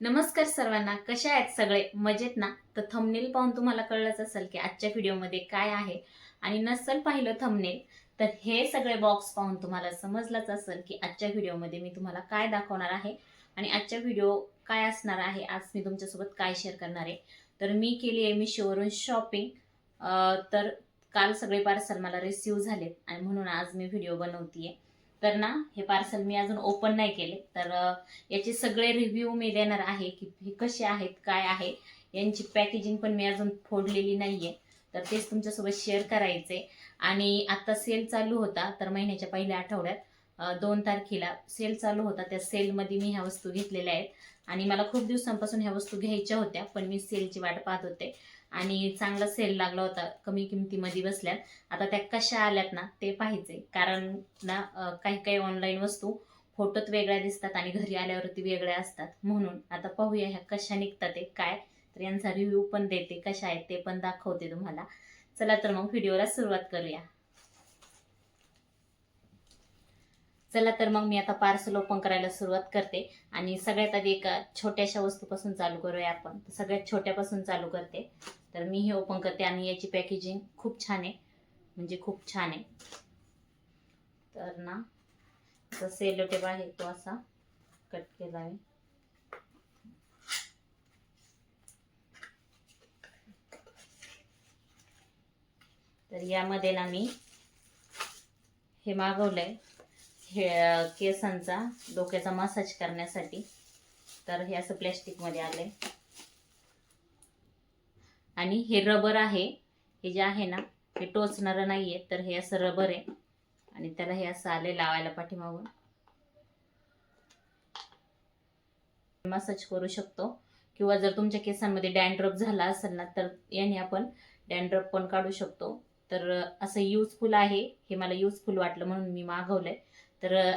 नमस्कार सर्वांना कशा आहेत सगळे? मजेत ना? तर थंबनेल पाहून तुम्हाला कळलंच असेल की आजच्या व्हिडिओमध्ये काय आहे. आणि नसल पाहिलं थंबनेल तर हे सगळे बॉक्स पाहून तुम्हाला समजलंच असेल की आजच्या व्हिडिओमध्ये मी तुम्हाला काय दाखवणार आहे. आणि आजच्या व्हिडिओ काय असणार आहे आज मी तुमच्यासोबत काय शेअर करणार आहे. तर मी केली आहे मिशोवरून शॉपिंग तर काल सगळे पार्सल मला रिसिव्ह झालेत. आणि म्हणून आज मी व्हिडिओ बनवतीये. तर ना हे पार्सल मी अजून ओपन नाही केले. तर याचे सगळे रिव्ह्यू मी देणार आहे की हे कसे आहेत काय आहे. यांची पॅकेजिंग पण मी अजून फोडलेली नाहीये. तर तेच तुमच्यासोबत शेअर करायचे आणि आता सेल चालू होता तर महिन्याच्या पहिल्या आठवड्यात दोन तारखेला सेल चालू होता. त्या सेलमध्ये मी ह्या वस्तू घेतलेल्या आहेत. आणि मला खूप दिवसांपासून ह्या वस्तू घ्यायच्या होत्या पण मी सेलची वाट पाहत होते. आणि चांगला सेल लागला होता कमी किमतीमध्ये बसल्यात आता त्या कशा आल्यात ना ते पाहिजे कारण ना काही काही ऑनलाईन वस्तू फोटोत वेगळ्या दिसतात आणि घरी आल्यावरती वेगळ्या असतात. म्हणून आता पाहूया ह्या कशा निघतात ते काय? तर यांचा रिव्ह्यू पण देते कशा आहेत ते पण दाखवते तुम्हाला. चला तर मग व्हिडिओला सुरुवात करूया. चला तर मग मी आता पार्सल ओपन करायला सुरुवात करते. आणि सगळ्यात आधी एका छोट्याशा वस्तूपासून चालू करूया आपण. सगळ्यात छोट्यापासून चालू करते. तर मी हे ओपन करते आणि याची पॅकेजिंग खूप छान आहे. म्हणजे खूप छान आहे. तर ना असा सेलो टेप आहे तो असा. कट केला आहे. तर यामध्ये ना मी हे मागवलंय. हे केसांचा डोक्याचा मसाज करण्यासाठी. तर हे असं प्लॅस्टिकमध्ये आलंय. आणि हे रबर आहे. हे जे आहे ना हे टोचणारं नाहीये तर हे असं रबर आहे. आणि त्याला हे असं आले लावायला पाठीमागून. मसाज करू शकतो. किंवा जर तुमच्या केसांमध्ये डॅन्ड्रफ झाला असेल ना तर याने आपण डॅन्ड्रफ पण काढू शकतो. तर असं युजफुल आहे. हे मला युजफुल वाटलं म्हणून मी मागवलंय. तर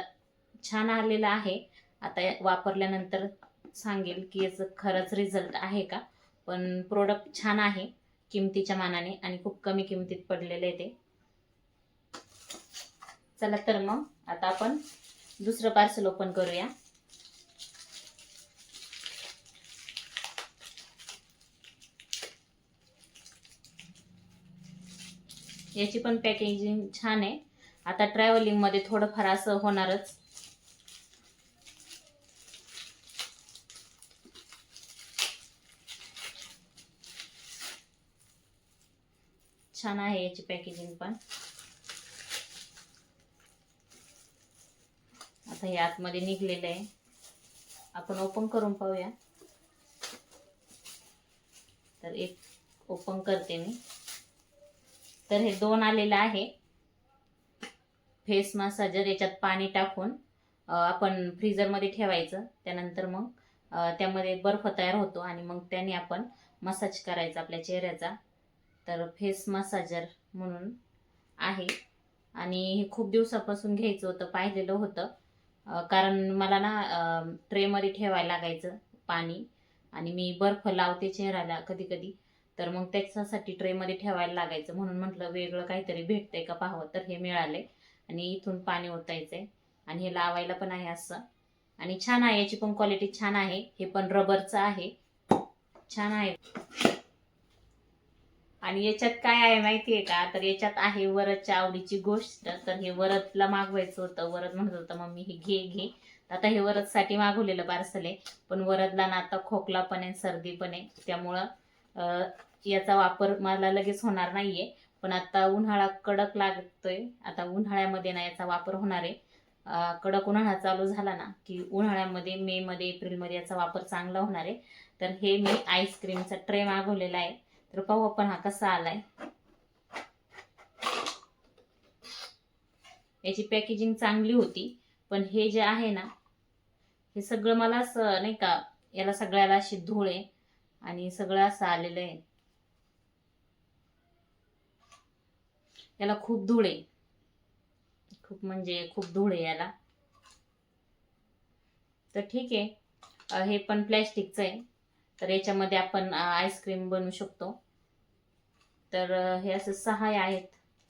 छान आलेलं आहे. आता वापरल्यानंतर सांगेल की याचं खरंच रिझल्ट आहे का? पण प्रोडक्ट छान आहे किमतीच्या मानाने आणि खूप कमी किमतीत पडलेलं आहे ते. चला तर मग आता आपण दुसरं पार्सल ओपन करूया. याची पण पॅकेजिंग छान आहे. आता ट्रॅव्हलिंगमध्ये थोडंफार असं होणारच. छान आहे याची पॅकेजिंग पण. आता हे आतमध्ये निघलेलं आहे. आपण ओपन करून पाहूया. तर एक ओपन करते मी. तर हे दोन आलेलं आहे. फेस मसाजर याच्यात पाणी टाकून आपण फ्रीजरमध्ये ठेवायचं. त्यानंतर मग त्यामध्ये बर्फ तयार होतो आणि मग त्याने आपण मसाज करायचा आपल्या चेहऱ्याचा. तर फेस मसाजर म्हणून आहे. आणि हे खूप दिवसापासून घ्यायचं होतं पाहिलेलं होतं. कारण मला ना ट्रेमध्ये ठेवायला लागायचं पाणी. आणि मी बर्फ लावते चेहऱ्याला कधी कधी तर मग त्याच्यासाठी ट्रेमध्ये ठेवायला लागायचं. म्हणून म्हटलं वेगळं काहीतरी भेटतंय का पाहावं? तर हे मिळाले आणि इथून पाणी ओतायचंय. आणि हे लावायला पण आहे असं. आणि छान आहे याची पण क्वालिटी छान आहे. हे पण रबरचं आहे. छान आहे. आणि याच्यात काय आहे माहितीये का? तर याच्यात आहे वरदच्या आवडीची गोष्ट. तर हे वरदला मागवायचं होतं. वरद म्हणत होतं मम्मी हे घे घे. आता हे वरदसाठी मागवलेलं पार्सल आहे. पण वरदला ना आता खोकला पण आहे सर्दी पण आहे. त्यामुळं याचा वापर मला लगेच होणार नाहीये. पण आता उन्हाळा कडक लागतोय. आता उन्हाळ्यामध्ये ना याचा वापर होणार आहे. कडक उन्हाळा चालू झाला ना की उन्हाळ्यामध्ये मे मध्ये एप्रिलमध्ये याचा वापर चांगला होणार आहे. तर हे मी आईस्क्रीमचा ट्रे मागवलेला आहे. तर पाहू आपण हा कसा आलाय. याची पॅकेजिंग चांगली होती पण हे जे आहे ना हे सगळं मला असं नाही का याला सगळ्याला अशी धूळ आहे आणि सगळं असं आलेलं आहे. याला खूप धूळ. आहे खूप म्हणजे खूप धूळ आहे याला. तर ठीक आहे. हे पण प्लॅस्टिकचं आहे. तर याच्यामध्ये आपण आईस्क्रीम बनवू शकतो. तर हे असं सहा आहेत.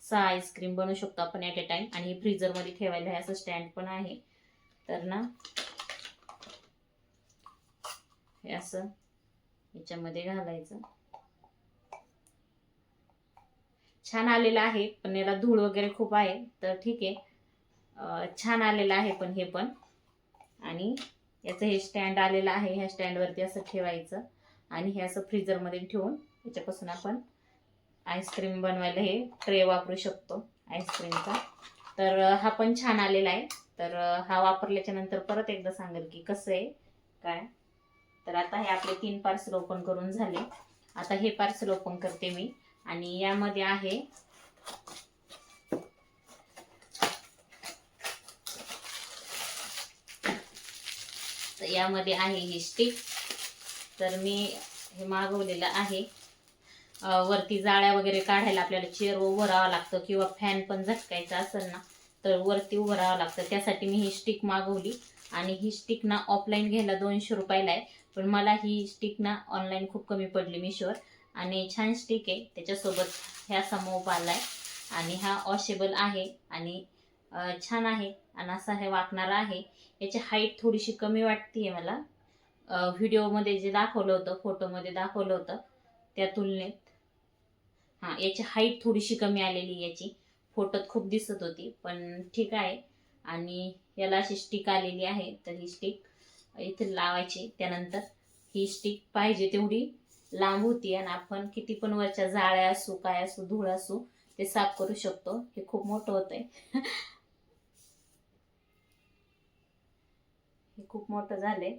सहा आईस्क्रीम बनवू शकतो आपण ॲट अ टाइम आणि फ्रीजरमध्ये ठेवायला हे असं स्टँड पण आहे. तर ना हे असं याच्यामध्ये घालायचं. छान आलेलं आहे पण याला धूळ वगैरे खूप आहे. तर ठीक आहे. छान आलेलं आहे पण हे पण. आणि याचं हे स्टँड आलेलं आहे. ह्या स्टँडवरती असं ठेवायचं. आणि हे असं फ्रीजरमध्ये ठेवून याच्यापासून आपण आईस्क्रीम बनवायला हे ट्रे वापरू शकतो आईस्क्रीमचा तर हा पण छान आलेला आहे. तर हा वापरल्याच्या नंतर परत एकदा सांगेल की कसं आहे काय. तर आता हे आपले तीन पार्सल ओपन करून झाले. आता हे पार्सल ओपन करते मी. आणि यामध्ये आहे तर यामध्ये आहे ही स्टिक तर मी हे मागवलेलं आहे. वरती जाळ्या वगैरे काढायला आपल्याला चेअर उभं राहावं लागतं किंवा फॅन पण झटकायचा असेल ना तर वरती उभं राहावं लागतं. त्यासाठी मी ही स्टिक मागवली आणि ही स्टिक ना ऑफलाईन घ्यायला दोनशे रुपयाला आहे. पण मला ही स्टिक ना ऑनलाईन खूप कमी पडली मिशोवर. आणि छान स्टिक आहे. त्याच्यासोबत ह्या समोप आला आहे आणि हा वॉशेबल आहे. आणि छान आहे. आणि असा हे वाकणारा आहे. याची हाईट थोडीशी कमी वाटते मला. व्हिडिओमध्ये जे दाखवलं होतं फोटोमध्ये दाखवलं होतं त्या तुलनेत. हां याची हाईट थोडीशी कमी आलेली याची. फोटोत खूप दिसत होती पण ठीक आहे. आणि याला अशी स्टिक आलेली आहे तर ही स्टिक इथे लावायची. त्यानंतर ही स्टिक पाहिजे तेवढी लांब होती. आणि आपण किती पण वरच्या जाळ्या असू काय असू धूळ असू ते साफ करू शकतो. हे खूप मोठं होतं आहे हे खूप मोठं झालंय.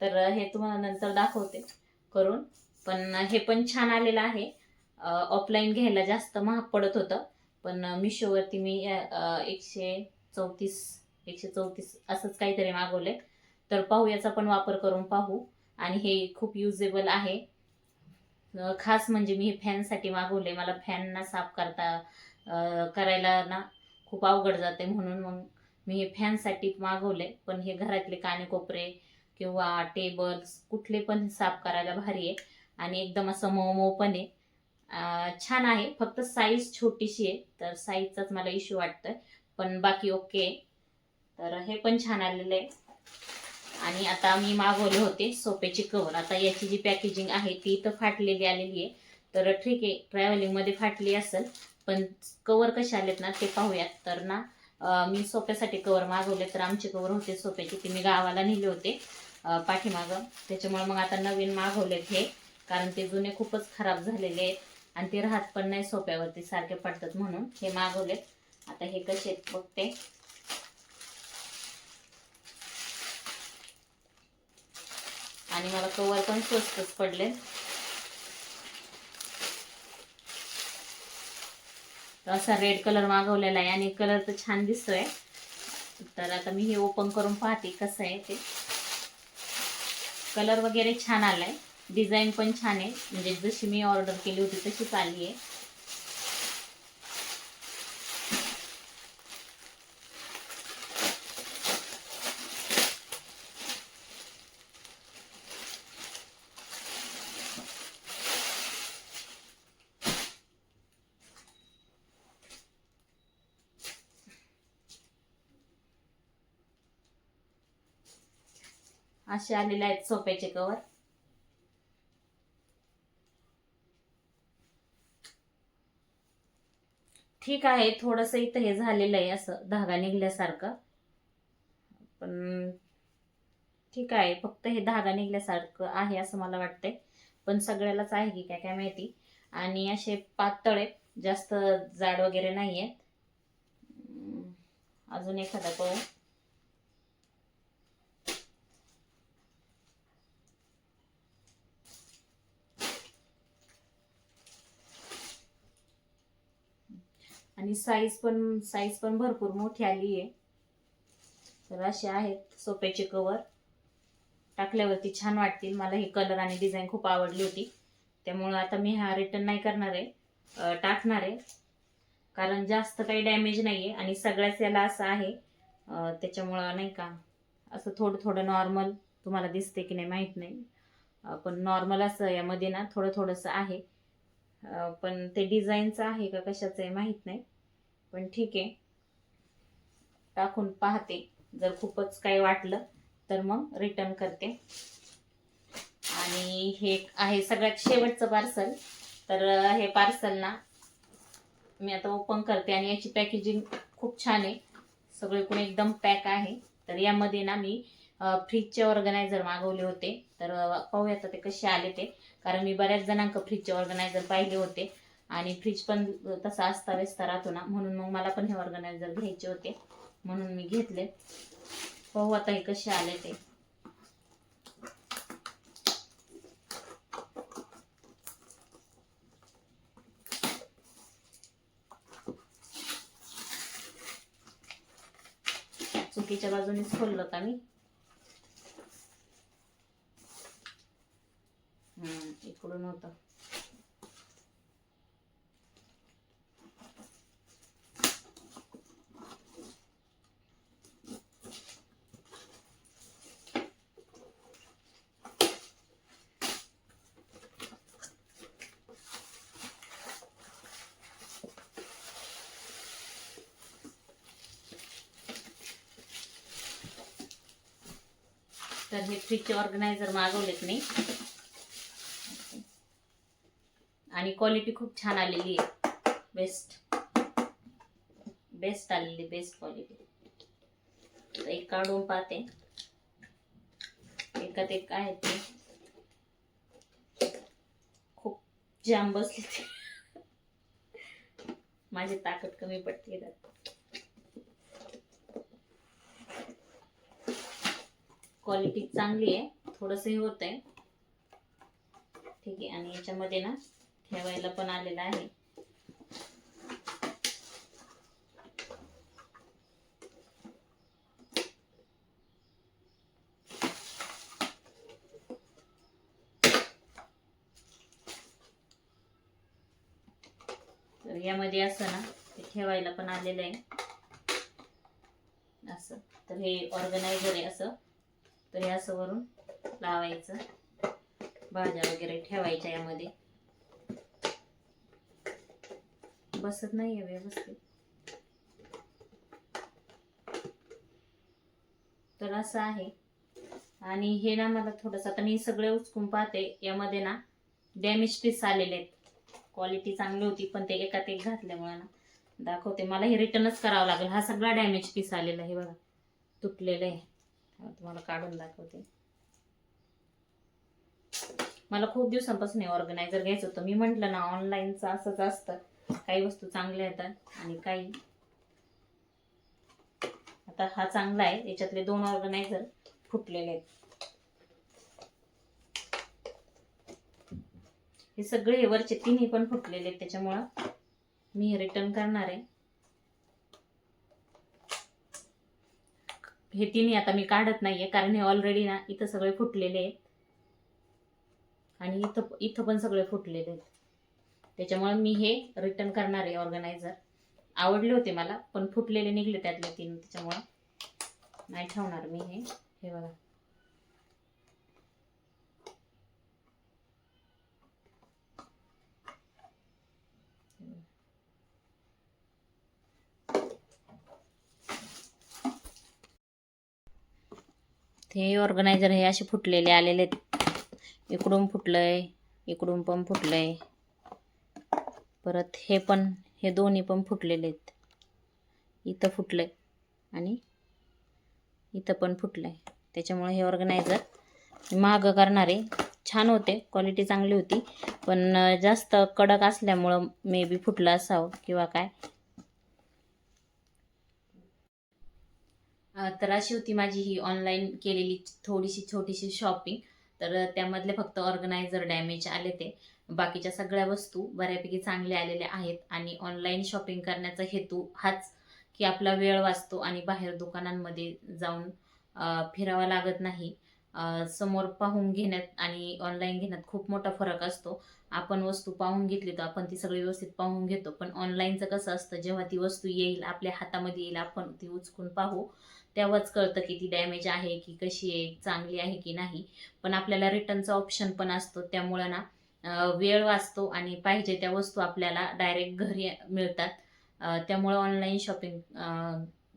तर हे तुम्हाला नंतर दाखवते करून. पण हे पण छान आलेलं आहे. ऑफलाईन घ्यायला जास्त महाग पडत होतं. पण मिशोवरती मी एकशे चौतीस एकशे चौतीस असंच काहीतरी मागवले तर पाहू याचा पण वापर करून पाहू. आणि हे खूप युजेबल आहे. खास म्हणजे मी हे फॅनसाठी मागवले मला फॅनना साफ करता करायला ना खूप अवघड जाते म्हणून मग मी हे फॅनसाठी मागवले पण हे घरातले कानेकोपरे किंवा टेबल्स कुठले पण साफ करायला भारी आहे आणि एकदम असं मऊ पण आहे. छान आहे फक्त साईज छोटीशी आहे तर साईजचाच मला इश्यू वाटतोय पण बाकी ओके तर हे पण छान आलेलं आहे. आणि आता मी मागवले होते सोप्याची कवर. आता याची जी पॅकेजिंग आहे ती तर फाटलेली आलेली आहे. तर ठीक आहे ट्रॅव्हलिंगमध्ये फाटली असेल पण कवर कसे आलेत ना ते पाहूयात. तर ना मी सोप्यासाठी कवर मागवले तर आमचे कवर होते सोप्याचे ते मी गावाला नेले होते पाठीमागं. त्याच्यामुळे मग आता नवीन मागवलेत हे कारण ते जुने खूपच खराब झालेले आहेत आणि ते राहत पण नाही सोप्यावरती सारखे पडतात म्हणून हे मागवलेत. आता हे कसे आहेत बघते. आणि मला कवर पण स्वस्तच पडले तर असा रेड कलर मागवलेला आहे आणि कलर तर छान दिसतोय. तर आता मी हे ओपन करून पाहते कसं आहे ते. कलर वगैरे छान आलाय. डिझाईन पण छान आहे. म्हणजे जशी मी ऑर्डर केली होती तशीच आली आहे. असे आलेले आहेत सोप्याचे कवर ठीक आहे थोडस इथं हे झालेलं आहे असं धागा निघल्यासारखं. पण ठीक आहे फक्त हे धागा निघल्यासारखं आहे असं मला वाटतंय. पण सगळ्यालाच आहे की काय काय माहिती. आणि असे पातळ आहेत जास्त जाड वगैरे नाही आहेत अजून एखादा पाहू. आणि साईज पण साईज पण भरपूर मोठी आली आहे. तर असे आहेत सोप्याचे कवर टाकल्यावरती छान वाटतील. मला ही कलर आणि डिझाईन खूप आवडली होती. त्यामुळं आता मी हा रिटर्न नाही करणार आहे. टाकणार आहे. कारण जास्त काही डॅमेज नाही आहे आणि सगळ्याच याला असं आहे. त्याच्यामुळं नाही का असं थोडं थोडं नॉर्मल तुम्हाला दिसते की नाही माहीत नाही. पण नॉर्मल असं यामध्ये ना थोडं थोडंसं आहे. पण ते डिझाईनचं आहे का कशाचं आहे माहीत नाही. पण ठीक आहे. टाकून पाहते. जर खूपच काही वाटलं तर मग रिटर्न करते. आणि हे आहे सगळ्यात शेवटचं पार्सल तर हे पार्सल ना मी आता ओपन करते आणि याची पॅकेजिंग खूप छान आहे. सगळे सगळीकडून एकदम पॅक आहे. तर यामध्ये ना मी फ्रीजचे ऑर्गनायझर मागवले होते. तर पाहूया आता ते कसे आले ते. कारण मी बऱ्याच जणांक फ्रीजचे ऑर्गनायझर पाहिले होते. आणि फ्रीज पण तसा असता व्यस्ता राहतो ना. म्हणून मग मला पण हे ऑर्गनायझर घ्यायचे होते. म्हणून मी घेतले. पाहू आता हे कसे आले ते. चुकीच्या बाजूनेच खोललं का मी हम्म, इकडून होतं तर हे फ्रीजचे ऑर्गनायझर मागवलेत मी. आणि क्वालिटी खूप छान आलेली आहे. बेस्ट बेस्ट आलेली बेस्ट क्वालिटी तर एक काढून पाहते. एकात एक आहे ते. खूप जाम बसली ते. माझी ताकद कमी पडते त्यात. क्वालिटी चांगली आहे. थोडंसं हे होत आहे. ठीक आहे. आणि याच्यामध्ये ना ठेवायला पण आलेलं आहे. तर यामध्ये असं ना ते ठेवायला पण आलेलं आहे. असं. तर हे ऑर्गनायझर आहे असं. तर हे असं वरून लावायचं. भाज्या वगैरे ठेवायच्या यामध्ये. बसत नाही आहे व्यवस्थित. तर असं आहे. आणि हे ना मला थोडंसं आता मी सगळे उचकून पाहते. यामध्ये ना डॅमेज पीस आलेले आहेत. क्वालिटी चांगली होती पण ते एकात एक घातल्यामुळे ना दाखवते. मला हे रिटर्नच करावं लागेल. हा सगळा डॅमेज पीस आलेला आहे बघा. तुटलेलं आहे. तुम्हाला काढून दाखवते. मला खूप दिवसांपासून हे ऑर्गनायझर घ्यायचं होतं. मी म्हंटल ना ऑनलाईनचं असंच असतं. काही वस्तू चांगल्या येतात आणि काही. आता हा चांगला आहे. याच्यातले दोन ऑर्गनायझर फुटलेले आहेत. हे सगळे वरचे तिन्ही पण फुटलेले आहेत. त्याच्यामुळं मी हे रिटर्न करणार आहे. हे तिन्ही आता मी काढत नाही आहे कारण हे ऑलरेडी ना इथं सगळे फुटलेले आहेत. आणि इथं इथं पण सगळे फुटलेले आहेत. त्याच्यामुळे मी हे रिटर्न करणार आहे ऑर्गनायझर आवडले होते मला पण फुटलेले निघले त्यातले तीन त्याच्यामुळं नाही ठेवणार मी हे. हे बघा. हे ऑर्गनायझर हे असे फुटलेले आलेले आहेत. इकडून फुटलंय इकडून पण फुटलंय. परत हे पण हे दोन्ही पण फुटलेले आहेत. इथं फुटलंय आणि इथं पण फुटलंय. त्याच्यामुळे हे ऑर्गनायझर महाग करणारे छान होते क्वालिटी चांगली होती. पण जास्त कडक असल्यामुळं मे बी फुटलं असावं किंवा काय. तर अशी होती माझी ही ऑनलाईन केलेली थोडीशी छोटीशी शॉपिंग तर त्यामधले फक्त ऑर्गनायझर डॅमेज आले ते. बाकीच्या सगळ्या वस्तू बऱ्यापैकी चांगल्या आलेल्या आहेत. आणि ऑनलाईन शॉपिंग करण्याचा हेतू हाच की आपला वेळ वाचतो आणि बाहेर दुकानांमध्ये जाऊन फिरावा लागत नाही. समोर पाहून घेण्यात आणि ऑनलाईन घेण्यात खूप मोठा फरक असतो. आपण वस्तू पाहून घेतली तर आपण ती सगळी व्यवस्थित पाहून घेतो. पण ऑनलाईनचं कसं असतं जेव्हा ती वस्तू येईल आपल्या हातामध्ये येईल आपण ती उचकून पाहू. तेव्हाच कळतं की ती डॅमेज आहे की कशी आहे चांगली आहे की नाही. पण आपल्याला रिटर्नचा ऑप्शन पण असतो. त्यामुळं ना वेळ वाचतो आणि पाहिजे त्या वस्तू आपल्याला डायरेक्ट घरी मिळतात. त्यामुळं ऑनलाईन शॉपिंग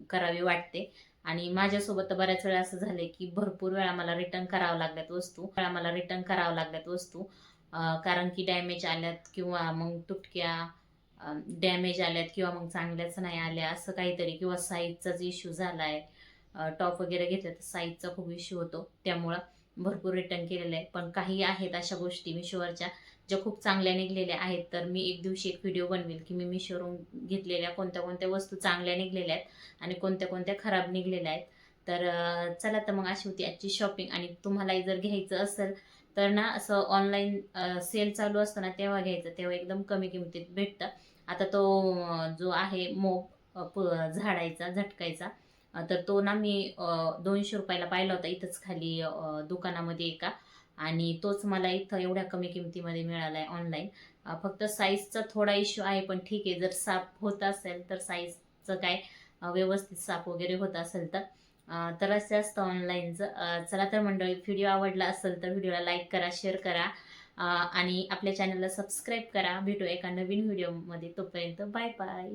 करावी वाटते. आणि माझ्यासोबत बऱ्याच वेळा असं झालंय की भरपूर वेळा मला रिटर्न करावं लागल्यात वस्तू. वेळा मला रिटर्न करावं लागल्यात वस्तू. कारण की डॅमेज आल्यात किंवा मग तुटक्या डॅमेज आल्यात किंवा मग चांगल्याच नाही आल्या असं काहीतरी किंवा साईजचाच इश्यू झाला आहे टॉप वगैरे घेतलं तर साईजचा खूप इश्यू होतो. त्यामुळं भरपूर रिटर्न केलेलं आहे. पण काही आहेत अशा गोष्टी मिशोवरच्या ज्या खूप चांगल्या निघलेल्या आहेत. तर मी एक दिवशी एक व्हिडिओ बनवेल की मी मिशोवरून घेतलेल्या कोणत्या कोणत्या वस्तू चांगल्या निघलेल्या आहेत आणि कोणत्या कोणत्या खराब निघलेल्या आहेत. तर चला तर मग अशी होती आजची शॉपिंग आणि तुम्हालाही जर घ्यायचं असेल तर ना असं ऑनलाईन सेल चालू असतो ना तेव्हा घ्यायचं. तेव्हा एकदम कमी किमतीत भेटतं. आता तो जो आहे मोप प- झाडायचा झटकायचा. तर तो ना मी दोनशे रुपयाला पाहिला होता इथंच खाली दुकानामध्ये एका. आणि तोच मला इथं एवढ्या कमी किमतीमध्ये मिळाला आहे ऑनलाईन फक्त साईजचा थोडा इश्यू आहे पण ठीक आहे. जर साफ होत असेल तर साईजचं काय व्यवस्थित साफ वगैरे होत असेल तर. तर असं असतं ऑनलाईनचं चला तर मंडळी व्हिडिओ आवडला असेल तर व्हिडिओला लाईक करा शेअर करा. आणि आपल्या चॅनलला सबस्क्राईब करा. भेटू एका नवीन व्हिडिओमध्ये तोपर्यंत बाय बाय